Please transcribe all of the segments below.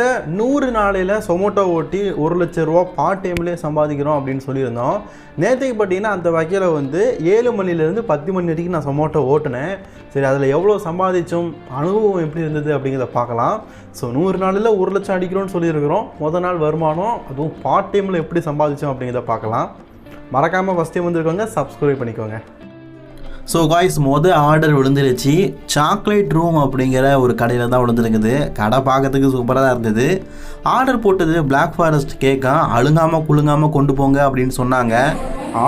கிட்டத்தட்ட நூறு நாளையில் சொமோட்டோ ஓட்டி ஒரு லட்ச ரூபா பார்ட் டைம்லேயே சம்பாதிக்கிறோம் அப்படின்னு சொல்லியிருந்தோம். நேற்றுக்கு பார்த்தீங்கன்னா அந்த வகையில் வந்து ஏழு மணிலேருந்து பத்து மணி வரைக்கும் நான் சொமோட்டோ ஓட்டினேன். சரி அதில் எவ்வளோ சம்பாதிச்சோம் அனுபவம் எப்படி இருந்தது அப்படிங்கிறத பார்க்கலாம். ஸோ நூறு நாளில் ஒரு லட்சம் அடிக்கிறோம்னு சொல்லியிருக்கிறோம். முத நாள் வருமானம் அதுவும் பார்ட் டைமில் எப்படி சம்பாதிச்சோம் அப்படிங்கிறத பார்க்கலாம். மறக்காமல் ஃபஸ்ட் டைம் வந்திருக்கோங்க சப்ஸ்கிரைப் பண்ணிக்கோங்க. ஸோ காய்ஸ் மொதல் ஆர்டர் விழுந்துருச்சு. சாக்லேட் ரூம் அப்படிங்கிற ஒரு கடையில் தான் விழுந்துருக்குது. கடை பார்க்கறதுக்கு சூப்பராக தான் இருந்தது. ஆர்டர் போட்டது Black ஃபாரஸ்ட் கேக்கா அழுங்காமல் குலுங்காமல் கொண்டு போங்க அப்படின்னு சொன்னாங்க.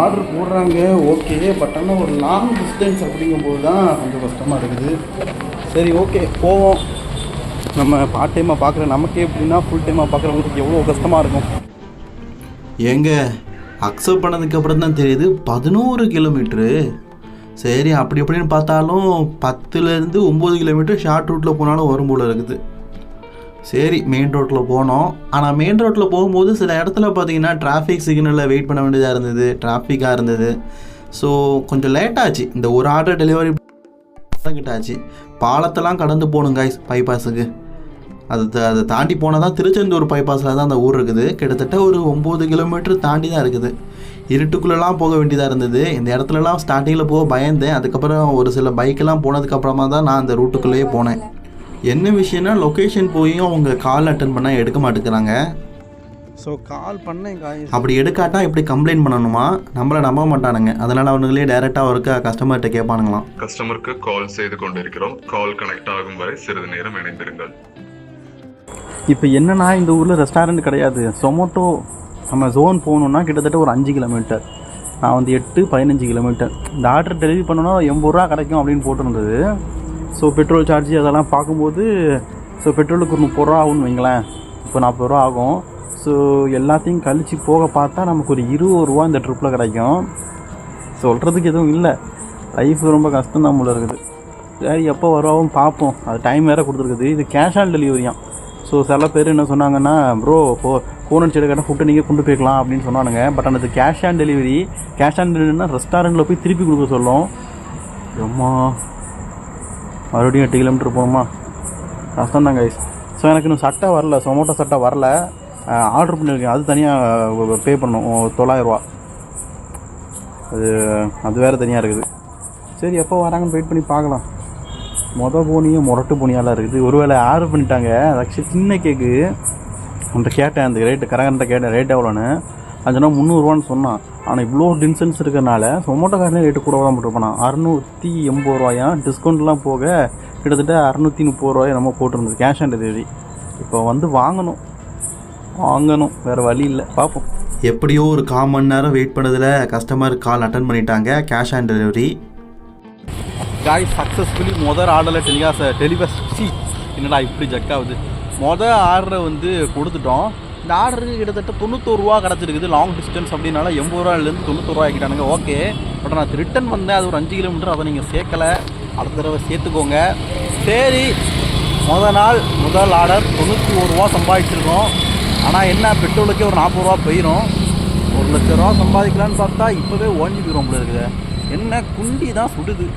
ஆர்டர் போடுறாங்க ஓகே பட் ஆனால் ஒரு லாங் டிஸ்டன்ஸ் அப்படிங்கும்போது தான் கொஞ்சம் கஷ்டமாக இருக்குது. சரி ஓகே போவோம். நம்ம பார்ட் டைமாக பார்க்குற நமக்கே எப்படின்னா ஃபுல் டைமாக பார்க்குறவங்களுக்கு எவ்வளோ கஷ்டமாக இருக்கும்? எங்க அக்செப்ட் பண்ணதுக்கு அப்புறம் தான் தெரியுது பதினோரு கிலோமீட்ரு சரி அப்படி இப்படின்னு பார்த்தாலும் பத்துலேருந்து ஒம்பது கிலோமீட்டர் ஷார்ட் ரூட்டில் போனாலும் வரும் போல இருக்குது. சரி மெயின் ரோட்டில் போனோம். ஆனால் மெயின் ரோட்டில் போகும்போது சில இடத்துல பார்த்தீங்கன்னா டிராஃபிக் சிக்னலில் வெயிட் பண்ண வேண்டியதாக இருந்தது டிராஃபிக்காக இருந்தது. ஸோ கொஞ்சம் லேட்டாச்சு இந்த ஒரு ஆர்டர் டெலிவரி கிட்டாச்சு. பாலத்தெல்லாம் கடந்து போகணும் பைபாஸுக்கு அது த- அதை தாண்டி போனால் தான் திருச்செந்தூர் பைபாஸில் தான் அந்த ஊர் இருக்குது. கிட்டத்தட்ட ஒரு ஒம்பது கிலோமீட்டர் தாண்டி தான் இருக்குது. இருட்டுக்குள்ளெல்லாம் போக வேண்டியதாக இருந்தது. இந்த இடத்துலலாம் ஸ்டார்டிங்கில் போக பயந்தேன். அதுக்கப்புறம் ஒரு சில பைக்கெல்லாம் போனதுக்கப்புறமா தான் நான் அந்த ரூட்டுக்குள்ளேயே போனேன். என்ன விஷயம்னா லொக்கேஷன் போயும் அவங்க கால் அட்டன் பண்ணால் எடுக்க மாட்டேங்கிறாங்க. ஸோ கால் பண்ணேன் அப்படி எடுக்காட்டா இப்படி கம்ப்ளைண்ட் பண்ணணுமா? நம்மளை நம்ப மாட்டானுங்க. அதனால் அவனுங்களே டைரெக்டாக இருக்க கஸ்டமர்கிட்ட கேட்பானுங்களாம் கஸ்டமருக்கு கால் செய்து கொண்டிருக்கிறோம். கால் கனெக்ட் ஆகும் வரை சிறிது நேரம் இணைந்திருங்கள். இப்போ என்னென்னா இந்த ஊரில் ரெஸ்டாரண்ட் கிடையாது. சொமோட்டோ நம்ம ஜோன் போகணுன்னா கிட்டத்தட்ட ஒரு அஞ்சு கிலோமீட்டர் நான் வந்து எட்டு பதினஞ்சு கிலோமீட்டர் இந்த ஆர்டர் டெலிவரி பண்ணோன்னா எண்பது ரூபா கிடைக்கும் அப்படின்னு போட்டிருந்தது. ஸோ பெட்ரோல் சார்ஜ் அதெல்லாம் பார்க்கும்போது ஸோ பெட்ரோலுக்கு ஒரு முப்பது ரூபா ஆகும்னு வைங்களேன். இப்போ நாற்பது ரூபா ஆகும். ஸோ எல்லாத்தையும் கழித்து போக பார்த்தா நமக்கு ஒரு இருபது ரூபா இந்த ட்ரிப்பில் கிடைக்கும். சொல்கிறதுக்கு எதுவும் இல்லை. லைஃப் ரொம்ப கஷ்டம் தான் போல இருக்குது. சரி எப்போ வருவாவும் பார்ப்போம். அது டைம் வேறு கொடுத்துருக்குது. இது கேஷ் ஆன் டெலிவரியான் ஸோ சில பேர் என்ன சொன்னாங்கன்னா ப்ரோ ஃபோ ஃபோன் அடிச்சு எடுக்கிட்ட ஃபுட்டை நீங்கள் கொண்டு போய்க்கலாம் அப்படின்னு சொன்னானுங்க. பட் அந்த cash on delivery cash on டெலிவரினா ரெஸ்டாரண்ட்டில் போய் திருப்பி கொடுக்க சொல்லும். அம்மா மறுபடியும் எட்டு கிலோமீட்டர் போகணுமா கஷ்டம் தான் கைஸ் ஸோ எனக்கு இன்னும் சட்டை வரல சொமோட்டோ சட்டை வரல. ஆர்டர் பண்ணியிருக்கேன் அது தனியாக பே பண்ணும். ஓ, தொள்ளாயிரரூவா அது அது வேறு தனியாக இருக்குது. சரி எப்போ வராங்கன்னு வெயிட் பண்ணி பார்க்கலாம். மொத போனியும் முரட்டு போனியாலாம் இருக்குது. ஒருவேளை ஆர்டர் பண்ணிட்டாங்க? ஆக்சுவலி சின்ன கேக்கு அந்த கேட்டேன் அந்த ரேட்டு கரகன்ட்ட கேட்டேன் ரேட் எவ்வளோன்னு அது சொன்னால் முந்நூறுரூவான்னு சொன்னான் ஆனால் இவ்வளோ டிஸ்டன்ஸ் இருக்கிறனால சொமோட்டோக்காரனே ரேட்டு கூட தான் போட்டுருப்பான்? அறநூற்றி எண்பது ரூபாயா? டிஸ்கவுண்ட்லாம் போக கிட்டத்தட்ட அறநூற்றி முப்பது ரூபாய் நம்ம போட்டிருந்தது கேஷ் ஆன் டெலிவரி இப்போ வந்து வாங்கணும். வாங்கணும். வேறு வழி இல்லை. பார்ப்போம் எப்படியோ ஒரு கால் மணி நேரம் வெயிட் பண்ணதில் கஸ்டமர் கால் அட்டன் பண்ணிட்டாங்க cash on delivery guys successfully முதல் ஆர்டரில் டெலிகாஸ் டெலிவஸ் சி என்னடா இப்படி ஜக்காகுது மொதல் ஆர்டரை வந்து கொடுத்துட்டோம். இந்த ஆர்டருக்கு கிட்டத்தட்ட தொண்ணூத்தோரு ரூபா கிடச்சிருக்குது லாங் டிஸ்டன்ஸ் அப்படின்னால எண்பது ரூபாயிலேருந்து தொண்ணூத்தோரு ரூபா ஆக்கிட்டானுங்க ஓகே பட் நான் ரிட்டன் வந்தேன். அது ஒரு அஞ்சு கிலோமீட்டர் அதை நீங்கள் சேர்க்கலை. அடுத்த தடவை சேர்த்துக்கோங்க. சரி. முதல் நாள் முதல் ஆர்டர் தொண்ணூற்றி ஒரு ரூபா சம்பாதிச்சிருக்கோம். ஆனால் என்ன பெட்ரோலுக்கே ஒரு நாற்பது ரூபா போயிடும் ஒரு லட்ச ரூபா சம்பாதிக்கலான்னு பார்த்தா இப்போவே ஓஞ்சி போயிடும் போல இருக்குது. என்ன குண்டி தான் சுடுது.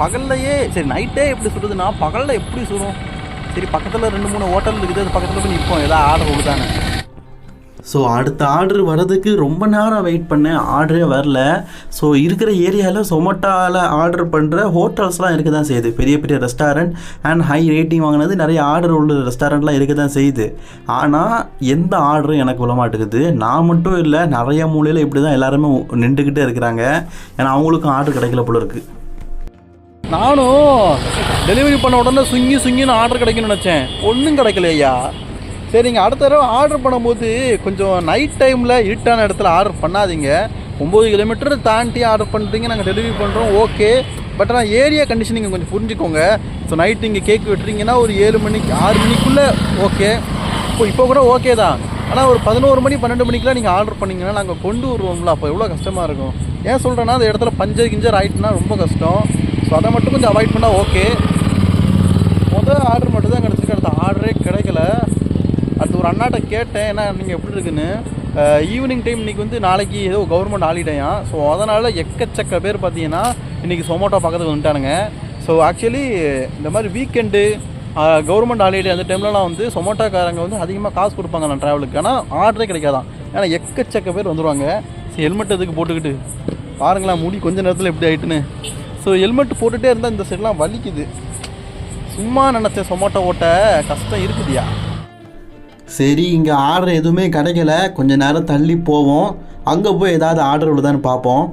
பகல்லையே சரி நைட்டே எப்படி சுடுதுன்னா பகலில் எப்படி சுடும்? சரி பக்கத்தில் ரெண்டு மூணு ஹோட்டல் இருக்குது அது பக்கத்தில் போய் நிற்போம் ஏதாவது ஆர்டர் கொடுத்தானே. ஸோ அடுத்த ஆர்டர் வர்றதுக்கு ரொம்ப நேரம் வெயிட் பண்ணேன். ஆர்டரே வரல. ஸோ இருக்கிற ஏரியாவில் சொமட்டோவில் ஆர்டர் பண்ணுற ஹோட்டல்ஸ்லாம் இருக்க தான் செய்யுது. பெரிய பெரிய ரெஸ்டாரண்ட் அண்ட் ஹை ரேட்டிங் வாங்கினது நிறைய ஆர்டர் உள்ள ரெஸ்டாரண்ட்லாம் இருக்க தான் செய்யுது. ஆனால் எந்த ஆர்டரும் எனக்கு விட மாட்டேங்குது நான் மட்டும் இல்லை நிறைய மூலையில் இப்படி தான் எல்லாருமே நின்றுக்கிட்டே இருக்கிறாங்க. ஏன்னா அவங்களுக்கும் ஆர்டர் கிடைக்கல போல இருக்குது நானும் டெலிவரி பண்ண உடனே சுங்கி சுங்கின்னு ஆர்டர் கிடைக்கும்னு நினச்சேன். ஒன்றும் கிடைக்கலையா சரிங்க அடுத்த தடவை ஆர்டர் பண்ணும்போது கொஞ்சம் நைட் டைமில் இருட்டான இடத்துல ஆர்டர் பண்ணாதீங்க. ஒம்பது கிலோமீட்டர் தாண்டி ஆர்டர் பண்ணுறீங்க நாங்கள் டெலிவரி பண்ணுறோம் ஓகே பட் ஆனால் ஏரியா கண்டிஷன் நீங்கள் கொஞ்சம் புரிஞ்சுக்கோங்க. ஸோ நைட் இங்கே கேக் வெட்டுறீங்கன்னா ஒரு ஏழு மணிக்கு ஆறு மணிக்குள்ளே ஓகே இப்போ இப்போ கூட ஓகே தான். ஆனால் ஒரு பதினோரு மணி பன்னெண்டு மணிக்கெலாம் நீங்கள் ஆர்டர் பண்ணிங்கன்னா நாங்கள் கொண்டு வருவோம்ல அப்போ எவ்வளோ கஷ்டமாக இருக்கும். ஏன் சொல்கிறேன்னா அந்த இடத்துல பஞ்சர் கிஞ்சர் ஆயிட்டுனா ரொம்ப கஷ்டம். ஸோ அதை மட்டும் கொஞ்சம் அவாய்ட் பண்ணால் ஓகே முதல் ஆர்டர் மட்டும் தான் கிடச்சிருக்கு. அடுத்த ஆர்டரே கிடைக்கல. அடுத்து ஒரு அண்ணாட்ட கேட்டேன் ஏன்னா நீங்கள் எப்படி இருக்குன்னு? ஈவினிங் டைம் இன்றைக்கி வந்து நாளைக்கு ஏதோ கவர்மெண்ட் ஹாலிடேயா ஸோ அதனால் எக்கச்சக்க பேர் பார்த்தீங்கன்னா இன்றைக்கி சொமோட்டோ பக்கத்துக்கு வந்துட்டானுங்க. ஸோ ஆக்சுவலி இந்த மாதிரி வீக்கெண்டு கவர்மெண்ட் ஹாலிடே அந்த டைம்லலாம் வந்து சொமோட்டோக்காரங்க வந்து அதிகமாக காசு கொடுப்பாங்களாம் ட்ராவலுக்கு ஆனால் ஆர்டரே கிடைக்காதான். ஏன்னா எக்கச்சக்க பேர் வந்துடுவாங்க ஹெல்மெட் எதுக்கு போட்டுக்கிட்டு? பாருங்களேன் முடி கொஞ்ச நேரத்தில் எப்படி ஆயிட்டுன்னு. ஸோ ஹெல்மெட் போட்டுகிட்டே இருந்தால் இந்த சைட்லாம் வலிக்குது. சும்மா நினச்சேன் சொமோட்டோ ஓட்ட கஷ்டம் இருக்குதுயா? சரி இங்கே ஆர்டர் எதுவுமே கிடைக்கல. கொஞ்ச நேரம் தள்ளி போவோம். அங்கே போய் ஏதாவது ஆர்டர் உள்ளதான்னு பார்ப்போம்.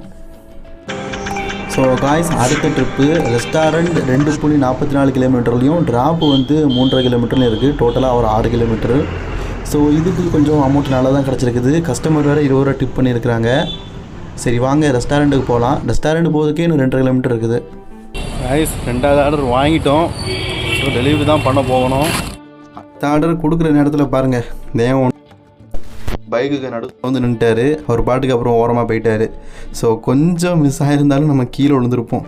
ஸோ காய்ஸ் அடுத்த ட்ரிப்பு ரெஸ்டாரண்ட் ரெண்டு புள்ளி நாற்பத்தி நாலு கிலோமீட்டர்லையும் ட்ராப்பு வந்து மூன்றரை கிலோமீட்டர்லையும் இருக்குது டோட்டலாக ஒரு ஆறு கிலோமீட்டரு ஸோ இதுக்கு கொஞ்சம் அமௌண்ட் நல்லா தான் கிடச்சிருக்குது. கஸ்டமர் வேறு இருபது ரூபா டிப் பண்ணியிருக்கிறாங்க. சரி வாங்க ரெஸ்டாரண்ட்டுக்கு போகலாம் ரெஸ்டாரண்ட் போகிறதுக்கே இன்னும் ரெண்டரை கிலோமீட்டர் இருக்குது. ரைஸ் ரெண்டாவது ஆர்டர் வாங்கிட்டோம். ஸோ டெலிவரி தான் பண்ண போகணும். அடுத்த ஆர்டர் கொடுக்குற நேரத்தில் பாருங்கள் தேவன் பைக்குக்கு நடு வந்து நின்ட்டாரு அவர் பாட்டுக்கு அப்புறம் ஓரமாக போயிட்டாரு. ஸோ கொஞ்சம் மிஸ் ஆகிருந்தாலும் நம்ம கீழே விழுந்திருப்போம்.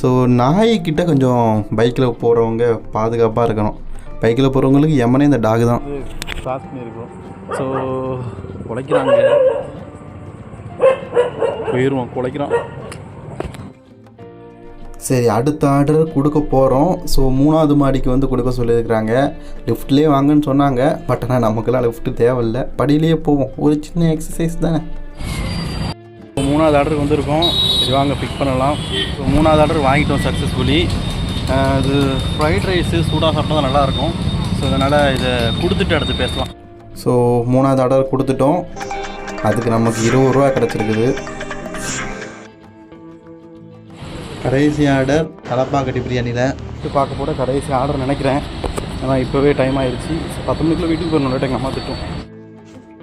ஸோ நாய்க்கிட்ட கொஞ்சம் பைக்கில் போகிறவங்க பாதுகாப்பாக இருக்கணும். பைக்கில் போகிறவங்களுக்கு எம்மனே இந்த டாக் தான். கிராஸ் பண்ணியிருக்கோம் ஸோ குலைக்கிறாங்க போயிடுவோம் குலைக்கிறான். சரி அடுத்த ஆர்டர் கொடுக்க போகிறோம் ஸோ மூணாவது மாடிக்கு வந்து கொடுக்க சொல்லியிருக்கிறாங்க. லிஃப்ட்லேயே வாங்கன்னு சொன்னாங்க. பட் ஆனால் நமக்கெல்லாம் லிஃப்ட் தேவையில்லை. படியிலேயே போவோம். ஒரு சின்ன எக்ஸசைஸ் தானே. மூணாவது ஆர்டருக்கு வந்திருக்கோம். சரி வாங்க பிக் பண்ணலாம். ஸோ மூணாவது ஆர்டர் வாங்கிட்டோம் சக்ஸஸ்ஃபுல்லி இது ஃப்ரைட் ரைஸு சூடாக சாப்பிட்டா தான் நல்லாயிருக்கும் ஸோ அதனால் இதை கொடுத்துட்டு அடுத்து பேசலாம். ஸோ மூணாவது ஆர்டர் கொடுத்துட்டோம். அதுக்கு நமக்கு இருபது ரூபா கிடச்சிருக்குது. கடைசி ஆர்டர் தலப்பாக்கட்டி பிரியாணியில். இது பார்க்க போட கடைசி ஆர்டர் நினைக்கிறேன். ஏன்னா இப்போவே டைம் ஆயிடுச்சு பத்து மணிக்குள்ள வீட்டுக்கு போயிடணும் எங்கள் அம்மா திட்டம்.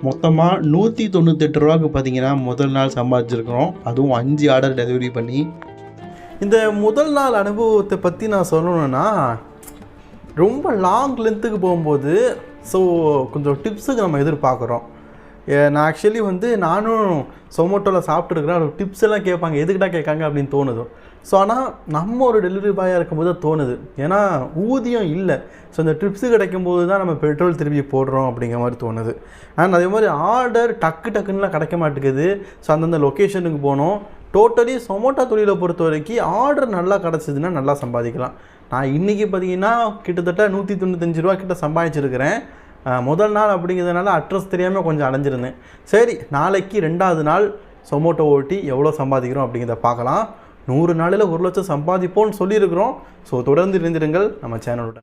மொத்தமாக நூற்றி தொண்ணூத்தெட்டு ரூபாக்கு பார்த்தீங்கன்னா முதல் நாள் சம்பாதிச்சிருக்கிறோம். அதுவும் அஞ்சு ஆர்டர் டெலிவரி பண்ணி. இந்த முதல் நாள் அனுபவத்தை பற்றி நான் சொல்லணும்னா ரொம்ப லாங் லென்த்துக்கு போகும்போது ஸோ கொஞ்சம் டிப்ஸுக்கு நம்ம எதிர்பார்க்குறோம். நான் ஆக்சுவலி வந்து நானும் சொமோட்டோவில் சாப்பிட்ருக்குறேன் ஒரு டிப்ஸ் எல்லாம் கேட்பாங்க. எதுக்கிட்டா கேட்காங்க அப்படின்னு தோணுது. ஸோ ஆனால் நம்ம ஒரு டெலிவரி பாயாக இருக்கும்போது தான் தோணுது. ஏன்னா ஊதியம் இல்லை. ஸோ இந்த ட்ரிப்ஸு கிடைக்கும்போது தான் நம்ம பெட்ரோல் திருப்பி போடுறோம் அப்படிங்கிற மாதிரி தோணுது. அண்ட் அதே மாதிரி ஆர்டர் டக்கு டக்குன்னுலாம் கிடைக்க மாட்டேங்குது. ஸோ அந்தந்த லொக்கேஷனுக்கு போனோம். டோட்டலி சொமோட்டோ தொழிலை பொறுத்த வரைக்கும் ஆர்டர் நல்லா கிடச்சிதுன்னா நல்லா சம்பாதிக்கலாம். நான் இன்றைக்கி பார்த்தீங்கன்னா கிட்டத்தட்ட நூற்றி தொண்ணூத்தஞ்சு ரூபா கிட்ட சம்பாதிச்சிருக்கிறேன். முதல் நாள் அப்படிங்கிறதுனால அட்ரஸ் தெரியாமல் கொஞ்சம் அலைஞ்சிருந்தேன். சரி நாளைக்கு ரெண்டாவது நாள் சொமோட்டோ ஓட்டி எவ்வளோ சம்பாதிக்கிறோம் அப்படிங்கிறத பார்க்கலாம். நூறு நாளில் ஒரு லட்சம் சம்பாதிப்போம்னு சொல்லியிருக்கிறோம். ஸோ தொடர்ந்து இருந்திருங்கள் நம்ம சேனலோட